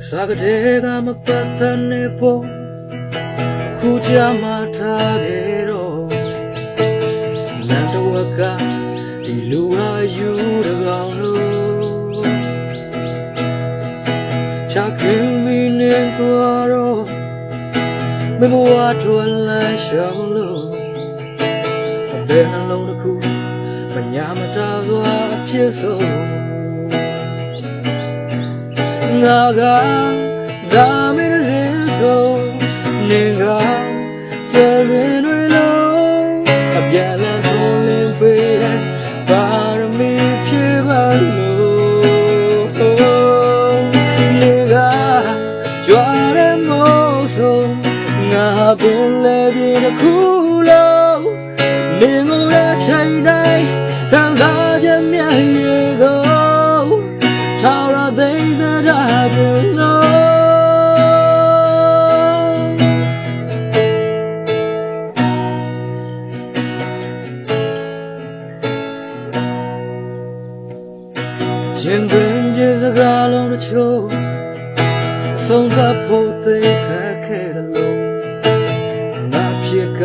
အစာကတဲ့ကမပတ်သက်နေဖို့ခုကြမှာထားခဲ့တော့နန္တဝကဒီလူဟာယူတကောင်လို့ချခင်မီနေတော့တော့မဘဝထွန်းလန်းရှောင်းလို့ဘယ်နှလုံးတစ်ခုမညာမတာသွားဖြစ်ဆုံး ငါကဒါမင်းရင်ဆိုနေကကျေရင်တွေလုံးအပြည့်လန်းထုံးလင်းပေးတဲ့ပါရမီဖြစ်ပါလို့နေကကြွားတဲ့မို့ဆိုငါပင်လေပြေတစ်ခုလုံးနေငိုတဲ့ချိန်တိုင်းတန်စားချက်မြတ် ရှင်တွင်ကျေစကားလုံးတစ်ချို့ဆုံးသဖို့သိခက်ခဲတယ်လို့ငါဖြစ်က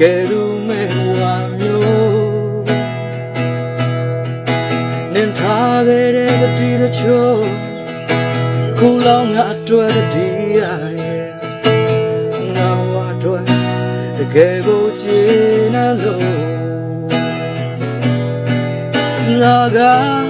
ကဲလူမဲဝါမျိုးနင်ထားခဲ့တဲ့တတိတချို့ခုလောငါအတွက်တတိရရဲ့ငါဝအတွက်တကယ်ကိုချင်နေလို့ငါကလာမင်းရင်ဆိုနင်ကကျဲစင်တွေလို့အပြန်လန်းထုံးလင်းပေးတဲ့ဘာရမီဖြစ်ပါလို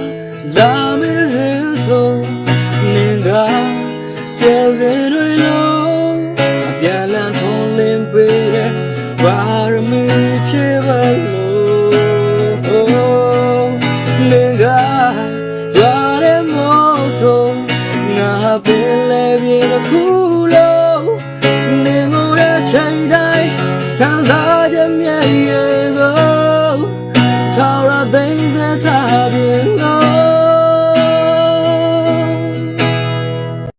့နင်က ရွာတဲ့မောဆိုငါပင်လေပြေတစ်ခုလုံးနင်ကိုရဲ့ချိန်တိုင်းခံစားချ